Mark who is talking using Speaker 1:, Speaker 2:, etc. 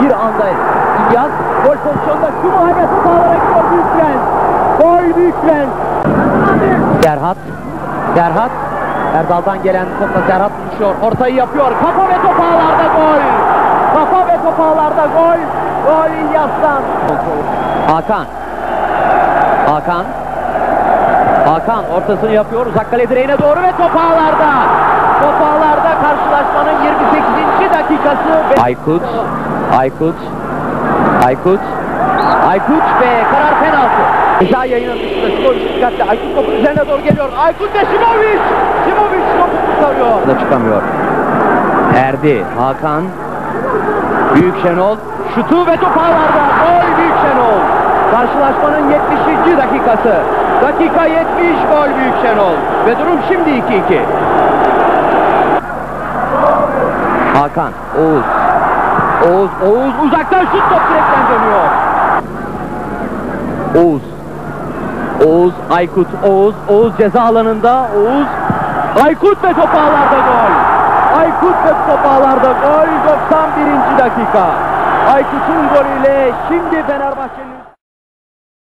Speaker 1: bir anda İlyas gol pozisyonunda şu muhalefet sağlara gidiyor Büyük Prens. Gol Büyük Prens. Serhat. Serhat. Erdal'dan gelen topla Serhat buluşuyor. Ortayı yapıyor. Kafa ve top ağlarda gol. Kafa ve top ağlarda gol. Gol İlyas'tan. Hakan. Hakan. Hakan ortasını yapıyor. Uzak kale direğine doğru ve top ağlarda. Karşılaşmanın 28. dakikası. Aykut. Aykut. Aykut. Aykut ve karar penaltı. Ceza yayının dışında Simovic dikkatli. Aykut topun üzerine doğru geliyor. Aykut ve Simovic. Simovic topu kurtarıyor. Da çıkamıyor. Erdi. Hakan. Büyük Şenol. Şutu ve top ağlarda. Gol Büyük Şenol. Karşılaşmanın 70. dakikası. Dakika 70 gol Büyük Şenol. Ve durum şimdi 2-2. Hakan. Oğuz. Oğuz. Oğuz uzaktan şut top direkten dönüyor. Oğuz. Oğuz, Aykut, Oğuz, Oğuz ceza alanında, Oğuz, Aykut ve top ağlarda gol. Aykut ve top ağlarda gol 91. dakika. Aykut'un golüyle şimdi Fenerbahçe'nin